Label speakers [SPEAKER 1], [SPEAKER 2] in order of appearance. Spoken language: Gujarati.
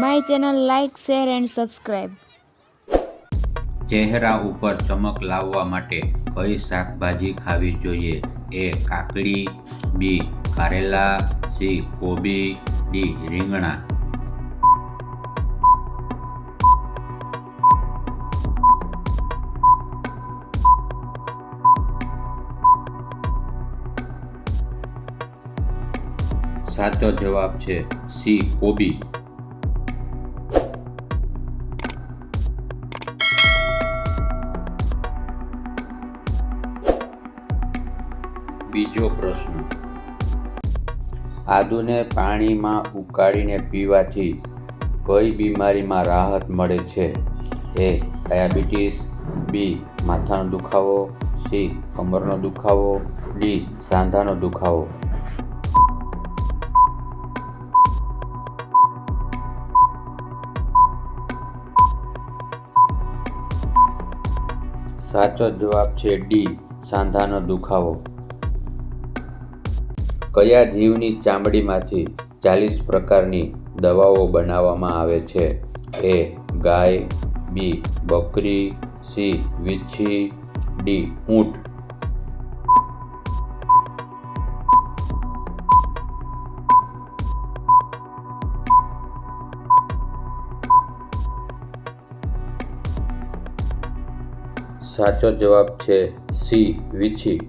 [SPEAKER 1] My channel like share and subscribe.
[SPEAKER 2] ચહેરા ઉપર ચમક લાવવા માટે કઈ શાકભાજી ખાવી જોઈએ. એ કાકડી, બી કારેલા, સી કોબી, ડી રીંગણા. સાચો જવાબ છે સી કોબી. બીજો પ્રશ્ન. આદુને પાણીમાં ઉકાળીને પીવાથી કઈ બીમારીમાં રાહત મળે છે? એ, ડાયાબિટીસ, બી, માથાનો દુખાવો, સી, કમરનો દુખાવો, ડી, સાંધાનો દુખાવો. સાચો જવાબ છે ડી, સાંધાનો દુખાવો. કયા જીવની ચામડીમાંથી ચાલીસ પ્રકારની દવાઓ બનાવવામાં આવે છે? એ, ગાય, બી, બકરી, સી, વીછી, ડી, ઊંટ. સાચો જવાબ છે સી, વીછી.